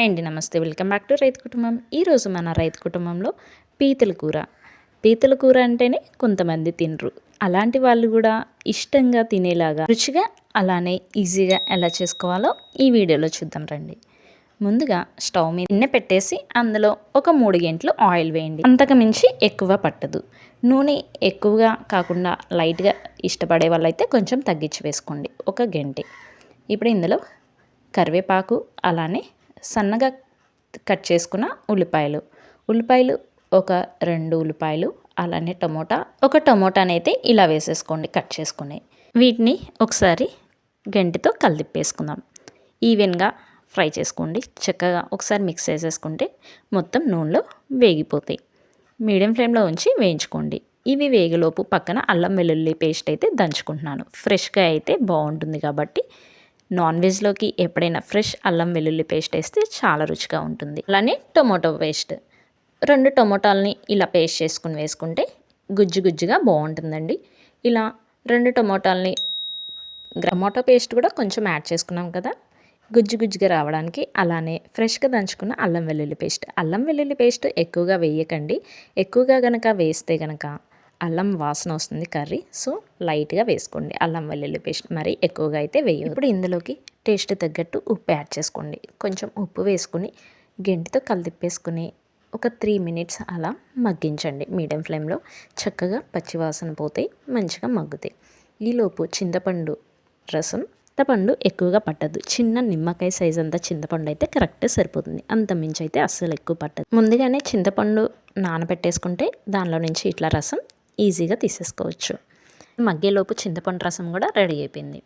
Hi అండి నమస్తే. Welcome back to రైతు కుటుంబం. ఈరోజు మన రైతు కుటుంబంలో పీతల కూర. పీతల కూర అంటేనే కొంతమంది తినరు. అలాంటి వాళ్ళు కూడా ఇష్టంగా తినేలాగా రుచిగా అలానే ఈజీగా ఎలా చేసుకోవాలో ఈ వీడియోలో చూద్దాం రండి. ముందుగా స్టవ్ మీద నిన్న పెట్టేసి అందులో ఒక మూడు గంటలు ఆయిల్ వేయండి. అంతకు మించి ఎక్కువ పట్టదు. నూనె ఎక్కువగా కాకుండా లైట్గా ఇష్టపడే వాళ్ళైతే కొంచెం తగ్గించి వేసుకోండి. ఒక గంటే. ఇప్పుడు ఇందులో కరివేపాకు అలానే సన్నగా కట్ చేసుకున్న ఉల్లిపాయలు. ఉల్లిపాయలు ఒక రెండు ఉల్లిపాయలు అలానే టమోటా. ఒక టమోటానైతే ఇలా వేసేసుకోండి కట్ చేసుకుని. వీటిని ఒకసారి గంటితో కలిదిప్పేసుకుందాం ఈవెన్గా ఫ్రై చేసుకోండి. చక్కగా ఒకసారి మిక్స్ చేసేసుకుంటే మొత్తం నూనెలో వేగిపోతాయి. మీడియం ఫ్లేమ్లో ఉంచి వేయించుకోండి. ఇవి వేగలోపు పక్కన అల్లం వెల్లుల్లి పేస్ట్ అయితే దంచుకుంటున్నాను. ఫ్రెష్గా అయితే బాగుంటుంది కాబట్టి నాన్ వెజ్లోకి ఎప్పుడైనా ఫ్రెష్ అల్లం వెల్లుల్లి పేస్ట్ వేస్తే చాలా రుచిగా ఉంటుంది. అలానే టొమాటో పేస్ట్. రెండు టొమాటోల్ని ఇలా పేస్ట్ చేసుకుని వేసుకుంటే గుజ్జు గుజ్జుగా బాగుంటుందండి. ఇలా రెండు టొమాటోల్ని టమాటో పేస్ట్ కూడా కొంచెం యాడ్ చేసుకున్నాం కదా గుజ్జు గుజ్జుగా రావడానికి అలానే ఫ్రెష్గా దంచుకున్న అల్లం వెల్లుల్లి పేస్ట్. అల్లం వెల్లుల్లి పేస్ట్ ఎక్కువగా వేయకండి. ఎక్కువగా కనుక వేస్తే కనుక అల్లం వాసన వస్తుంది కర్రీ. సో లైట్గా వేసుకోండి. అల్లం వెల్లుల్లి పేస్ట్ మరి ఎక్కువగా అయితే వేయదు ఇప్పుడు ఇందులోకి టేస్ట్ తగ్గట్టు ఉప్పు యాడ్ చేసుకోండి. కొంచెం ఉప్పు వేసుకుని గెంటితో కలిదిప్పేసుకుని ఒక త్రీ మినిట్స్ అలా మగ్గించండి. మీడియం ఫ్లేమ్లో చక్కగా పచ్చివాసన పోతాయి మంచిగా మగ్గుతాయి. ఈలోపు చింతపండు రసం. చింతపండు ఎక్కువగా పట్టదు. చిన్న నిమ్మకాయ సైజ్ అంతా చింతపండు అయితే కరెక్ట్ సరిపోతుంది. అంత మించి అయితే అస్సలు ఎక్కువ పట్టదు. ముందుగానే చింతపండు నానబెట్టేసుకుంటే దానిలో నుంచి ఇట్లా రసం ఈజీగా తీసేసుకోవచ్చు. మగ్గేలోపు చింతపండు రసం కూడా రెడీ అయిపోయింది.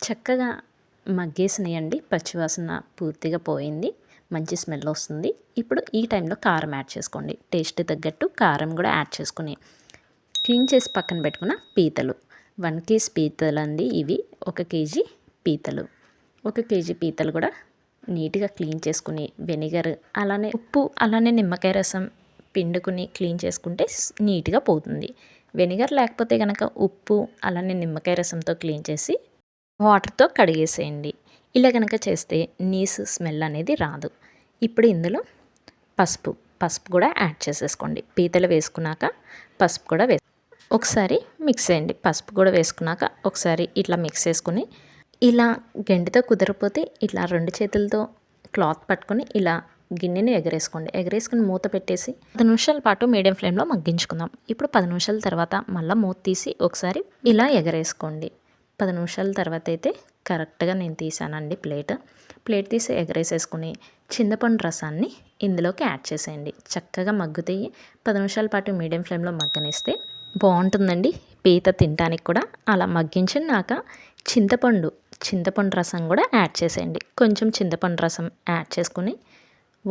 చక్కగా మగ్గేసినాయండి. పచ్చివాసన పూర్తిగా పోయింది. మంచి స్మెల్ వస్తుంది. ఇప్పుడు ఈ టైంలో కారం యాడ్ చేసుకోండి. టేస్ట్ తగ్గట్టు కారం కూడా యాడ్ చేసుకుని క్లీన్ చేసి పక్కన పెట్టుకున్న పీతలు. వన్ కేజీ పీతలు అండి ఇవి. ఒక కేజీ పీతలు. ఒక కేజీ పీతలు కూడా నీట్గా క్లీన్ చేసుకుని వెనిగర్ అలానే ఉప్పు అలానే నిమ్మకాయ రసం పిండుకుని క్లీన్ చేసుకుంటే నీట్గా పోతుంది. వెనిగర్ లేకపోతే కనుక ఉప్పు అలానే నిమ్మకాయ రసంతో క్లీన్ చేసి వాటర్తో కడిగేసేయండి. ఇలా కనుక చేస్తే నీసు స్మెల్ అనేది రాదు. ఇప్పుడు ఇందులో పసుపు పసుపు కూడా యాడ్ చేసేసుకోండి. పీతలు వేసుకున్నాక పసుపు కూడా వేసు ఒకసారి మిక్స్ చేయండి. పసుపు కూడా వేసుకున్నాక ఒకసారి ఇట్లా మిక్స్ చేసుకుని ఇలా గండితో కుదరపోతే ఇట్లా రెండు చేతులతో క్లాత్ పట్టుకొని ఇలా గిన్నెని ఎగరేసుకోండి. ఎగరేసుకుని మూత పెట్టేసి పది నిమిషాల పాటు మీడియం ఫ్లేమ్లో మగ్గించుకుందాం. ఇప్పుడు పది నిమిషాల తర్వాత మళ్ళీ మూత తీసి ఒకసారి ఇలా ఎగరేసుకోండి. పది నిమిషాల తర్వాత అయితే కరెక్ట్గా నేను తీసానండి ప్లేట్. ప్లేట్ తీసి ఎగరేసేసుకుని చింతపండు రసాన్ని ఇందులోకి యాడ్ చేసేయండి. చక్కగా మగ్గుతాయి పది నిమిషాల పాటు మీడియం ఫ్లేమ్లో మగ్గనిస్తే బాగుంటుందండి. పీత తినడానికి కూడా అలా మగ్గించినాక చింతపండు చింతపండు రసం కూడా యాడ్ చేసేయండి. కొంచెం చింతపండు రసం యాడ్ చేసుకుని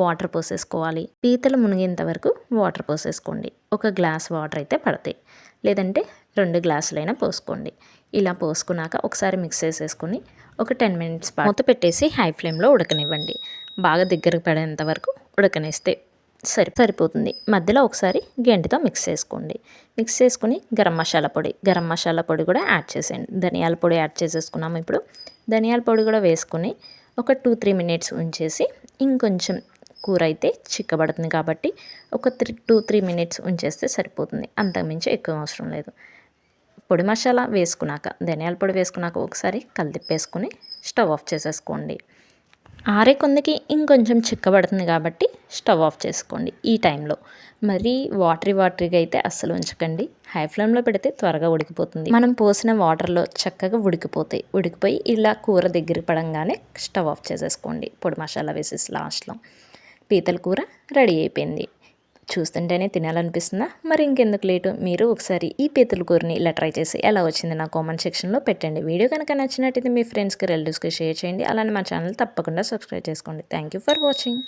వాటర్ పోసేసుకోవాలి. పీతలు మునిగేంత వరకు వాటర్ పోసేసుకోండి. ఒక గ్లాస్ వాటర్ అయితే పడతాయి లేదంటే రెండు గ్లాసులైనా పోసుకోండి. ఇలా పోసుకున్నాక ఒకసారి మిక్స్ చేసేసుకుని ఒక టెన్ మినిట్స్ మూత పెట్టేసి హై ఫ్లేమ్లో ఉడకనివ్వండి. బాగా దగ్గరకు పడేంత వరకు ఉడకనిస్తే సరి సరిపోతుంది. మధ్యలో ఒకసారి గెంటితో మిక్స్ చేసుకోండి. మిక్స్ చేసుకుని గరం మసాలా పొడి గరం మసాలా పొడి కూడా యాడ్ చేసేయండి. ధనియాల పొడి యాడ్ చేసేసుకున్నాము ఇప్పుడు. ధనియాల పొడి కూడా వేసుకుని ఒక టూ త్రీ మినిట్స్ ఉంచేసి ఇంకొంచెం కూర అయితే చిక్కబడుతుంది కాబట్టి ఒక త్రీ టూ త్రీ మినిట్స్ ఉంచేస్తే సరిపోతుంది. అంతకుమించి ఎక్కువ అవసరం లేదు. పొడి మసాలా వేసుకున్నాక ధనియాల పొడి వేసుకున్నాక ఒకసారి కలిదిప్పేసుకుని స్టవ్ ఆఫ్ చేసేసుకోండి. ఆరే కొందకి ఇంకొంచెం చిక్కబడుతుంది కాబట్టి స్టవ్ ఆఫ్ చేసుకోండి ఈ టైంలో. మరి వాటరీ వాటరీగా అయితే అస్సలు ఉంచకండి. హై ఫ్లేమ్లో పెడితే త్వరగా ఉడికిపోతుంది. మనం పోసిన వాటర్లో చక్కగా ఉడికిపోతాయి. ఉడికిపోయి ఇలా కూర దగ్గర పడంగానే స్టవ్ ఆఫ్ చేసేసుకోండి. పొడి మసాలా వేసేసి లాస్ట్లో. పీతల కూర రెడీ అయిపోయింది. చూస్తుంటేనే తినాలనిపిస్తుందా? మరి ఇంకెందుకు లేటు? మీరు ఒకసారి ఈ పీతల కూరని ఇలా ట్రై చేసి ఎలా వచ్చింది నా కామెంట్ సెక్షన్లో పెట్టండి. వీడియో కనుక నచ్చినట్టయితే మీ ఫ్రెండ్స్కి రిలేటివ్స్కి షేర్ చేయండి. అలానే మా ఛానల్ తప్పకుండా సబ్స్క్రైబ్ చేసుకోండి. Thank you for watching.